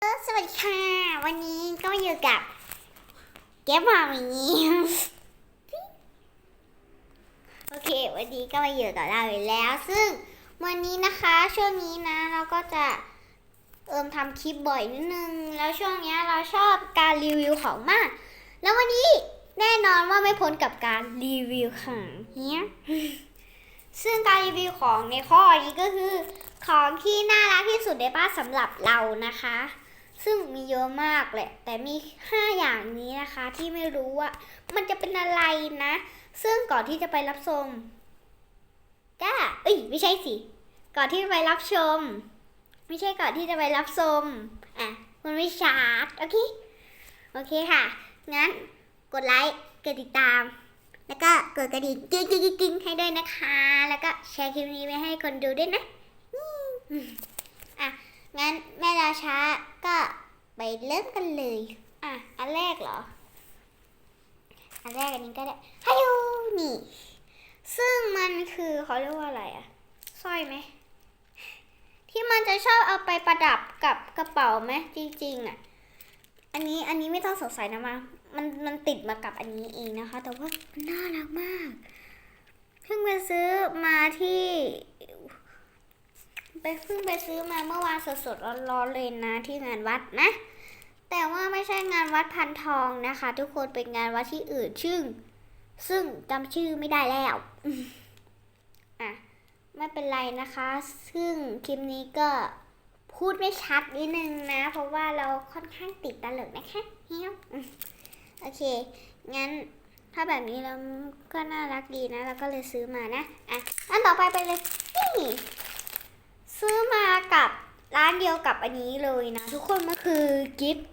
สวัสดีค่ะ วันนี้ก็อยู่กับเก็บมามีโอเค วันนี้ก็มาอยู่กับเราอีกแล้ว ซึ่งวันนี้นะคะช่วงนี้นะเราก็จะเอิมทำคลิปบ่อยนิดนึง แล้วช่วงเนี้ยเราชอบการรีวิวของมาก แล้ววันนี้แน่นอนว่าไม่พ้นกับการรีวิวของเฮียซึ่งการรีวิวของในข้อนี้ก็คือของที่น่ารักที่สุดในบ้านสำหรับเรานะคะ ซึ่งมีเยอะมากแหละ แต่มี 5 อย่างนี้นะคะที่ไม่รู้ว่า มันจะเป็นอะไรนะ ซึ่งก่อนที่จะไปรับชมก็เอ้ยไม่ใช่สิ ก่อนที่จะไปรับชม ไม่ใช่ก่อนที่จะไปรับชมอะคุณไม่ชาร์จโอเคโอเคค่ะ งั้นกดไลค์กดติดตาม แล้วก็กดกระดิ่งกิ๊งกิ๊งกิ๊งให้ด้วยนะคะ แล้วก็แชร์คลิปนี้ไปให้คนดูด้วยนะ งั้นแม่ราช้าก็ไปเริ่มกันเลย อะ อันแรกเหรอ อันแรกอันนี้ก็ได้ฮัลโหลนี่ ซึ่งมันคือเขาเรียกว่าอะไรอะสร้อยไหม ที่มันจะชอบเอาไปประดับกับกระเป๋าไหมจริงๆอะอันนี้อันนี้ไม่ต้องสงสัยนะมา มันมันติดมากับอันนี้เองนะคะ แต่ว่ามันน่ารักมาก เพิ่งไปซื้อมาที่ ไปเพิ่งไปซื้อมาเมื่อวานสดๆร้อนๆเลยนะที่งานวัดนะ แต่ว่าไม่ใช่งานวัดพันทองนะคะ ทุกคนเป็นงานวัดที่อื่นชื่อซึ่งจำชื่อไม่ได้แล้วอะไม่เป็นไรนะคะ ซึ่งคลิปนี้ก็พูดไม่ชัดนิดนึงนะ เพราะว่าเราค่อนข้างติดตลกนะคะเฮียโอเค งั้นถ้าแบบนี้แล้วก็น่ารักดีนะเราก็เลยซื้อมานะ อะ อันต่อไปไปเลยนี่ ซื้อมากับร้านเดียวกับอันนี้เลยนะ ทุกคนมันคือกิฟต์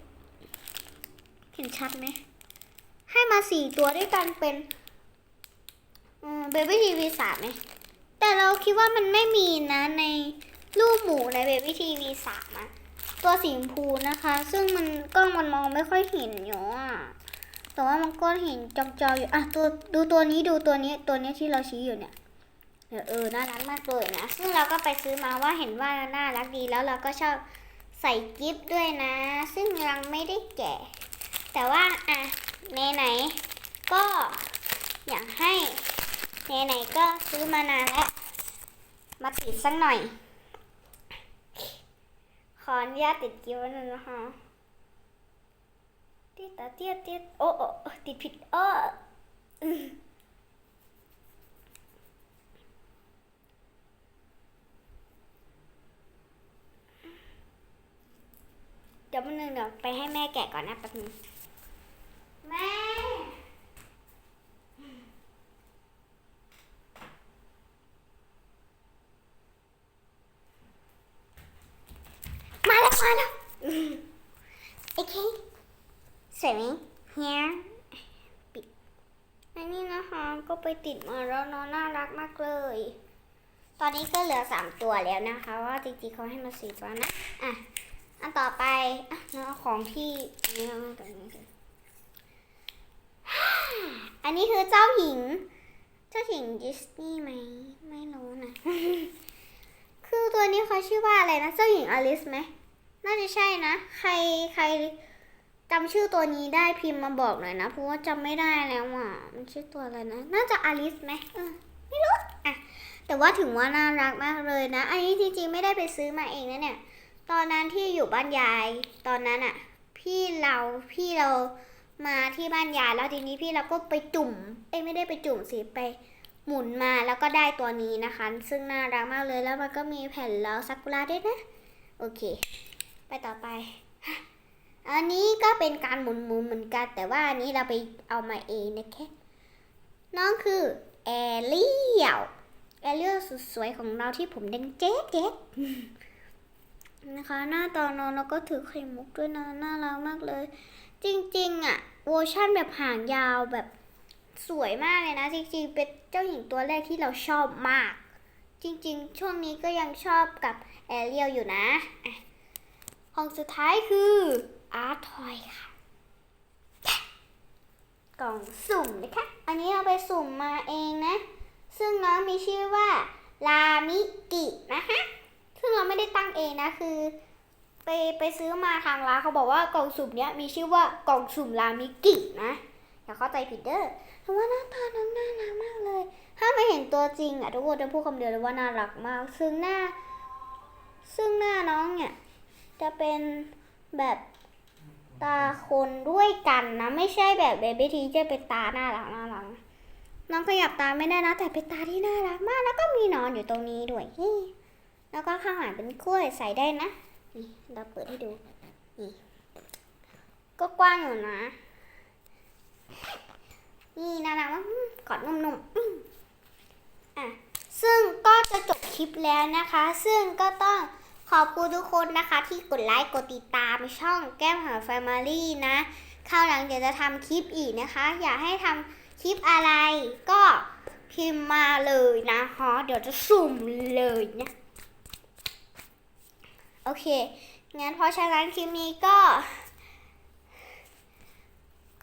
เห็นชัดไหม ให้มาสี่ตัวด้วยกันเป็นเบบี้ทีวีสามไหมแต่เราคิดว่ามันไม่มีนะในรูปหมูในเบบี้ทีวีสามอะตัวสีชมพูนะคะ ซึ่งมันกล้องมันมองไม่ค่อยเห็นอยู่อะแต่ว่ามันก็เห็นจอๆอยู่อะตัวดูตัวนี้ดูตัวนี้ตัวนี้ที่เราชี้อยู่เนี่ย เออเออน่ารักมากเลยนะ ซึ่งเราก็ไปซื้อมาว่าเห็นว่าน่ารักดีแล้วเราก็ชอบใส่กิฟต์ด้วยนะ ซึ่งยังไม่ได้แกะ แต่ว่าอะไหนๆก็อยากให้ไหนๆก็ซื้อมานานแล้ว มาติดสักหน่อย ขออนุญาตติดกิฟต์ไว้หนึ่งนะคะติดตาเตียติดโอ้โอ้ติดผิดเออ เดี๋ยวมันหนึ่งเดี๋ยวไปให้แม่แกะก่อนนะแป๊บนึงแม่มาแล้วมาแล้วอืมโอเคสวยไหมเฮียปิดอันนี้นะคะก็ไปติดมาแล้วเนาะน่ารักมากเลย ตอนนี้ก็เหลือสามตัวแล้วนะคะ ว่าจริงๆเขาให้มาสี่ตัวนะ อะ อันต่อไปอะเนะของที่อันนี้มาตรงนี้ก่อนอันนี้คือเจ้าหญิง เจ้าหญิงดิสนีย์ไหมไม่รู้นะ คือตัวนี้เขาชื่อว่าอะไรนะ เจ้าหญิงอลิสไหม น่าจะใช่นะ ใครใครจำชื่อตัวนี้ได้พิมพ์มาบอกหน่อยนะ เพราะว่าจำไม่ได้แล้วอะ มันชื่อตัวอะไรนะ น่าจะอลิสไหมเออไม่รู้ อะ แต่ว่าถึงว่าน่ารักมากเลยนะ อันนี้จริงๆไม่ได้ไปซื้อมาเองนะเนี่ย ตอนนั้นที่อยู่บ้านยาย ตอนนั้นอะ่ะพี่เราพี่เรามาที่บ้านยายแล้วทีนี้พี่เราก็ไปจุ่มเอ้ไม่ได้ไปจุ่มสิไปหมุนมาแล้วก็ได้ตัวนี้นะคะ ซึ่งน่ารักมากเลยแล้วมันก็มีแผ่นแล้วซากุระด้วยนะ โอเค ไปต่อไป อันนี้ก็เป็นการหมุนหมุนเหมือนกัน แต่ว่าอันนี้เราไปเอามาเองนะคะน้องคือแอเรียลแอเรียลสุดสวยของเราที่ผมแดงเจ๊เจ๊ นะคะ หน้าตอนนอนแล้วก็ถือไข่มุกด้วยนะ น่ารักมากเลย จริงๆอะเวอร์ชั่นแบบหางยาวแบบสวยมากเลยนะ จริงๆ เป็นเจ้าหญิงตัวแรกที่เราชอบมาก จริงๆ ช่วงนี้ก็ยังชอบกับแอเรียลอยู่นะอะของสุดท้ายคืออาร์ทอยค่ะ กล่องสุ่มนะคะ อันนี้เราไปสุ่มมาเองนะ ซึ่งน้องมีชื่อว่าลามิกินะคะ ซึ่งเราไม่ได้ตั้งเองนะคือ ไปไปซื้อมาทางร้านเขาบอกว่ากล่องสุ่มเนี้ยมีชื่อว่ากล่องสุ่มรามิกินะอย่าเข้าใจผิดเด้อแต่ว่าหน้าตาน้องน่ารักมากเลย ถ้าไม่เห็นตัวจริงอะทุกคนจะพูดคำเดียวเลยว่าน่ารักมาก ซึ่งหน้า ซึ่งหน้าน้องเนี่ย จะเป็นแบบตาคนด้วยกันนะ ไม่ใช่แบบเบบี้ทีจะเป็นตาหน่ารักน่ารักน้องขยับตาไม่ได้นะ แต่เป็นตาที่น่ารักมาก แล้วก็มีนอนอยู่ตรงนี้ด้วยนี่ แล้วก็ข้างหลังเป็นกล้วยใส่ได้นะ นี่เราเปิดให้ดู นี่ ก็กว้างอยู่นะ นี่น่ารักมากอืมกอดนุ่มๆอะ ซึ่งก็จะจบคลิปแล้วนะคะ ซึ่งก็ต้องขอบคุณทุกคนนะคะ ที่กดไลค์กดติดตามช่องแก้มหาแฟมิลี่นะคราวหลังเดี๋ยวจะทำคลิปอีกนะคะ อยากให้ทำคลิปอะไรก็พิมพ์มาเลยนะฮะเดี๋ยวจะสุ่มเลยนะ โอเค งั้นเพราะฉะนั้นคลิปนี้ก็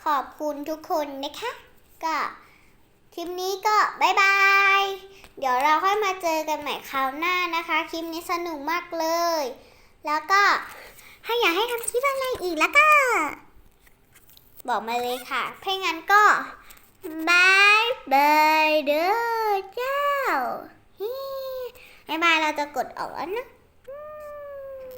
ขอบคุณทุกคนนะคะ ก็คลิปนี้ก็บายบาย เดี๋ยวเราค่อยมาเจอกันใหม่คราวหน้านะคะ คลิปนี้สนุกมากเลย แล้วก็ถ้าอยากให้ทำคลิปอะไรอีกแล้วก็ บอกมาเลยค่ะถ้างั้นก็บายบายเด้อเจ้าฮิบายบายเราจะกดออกแล้วนะ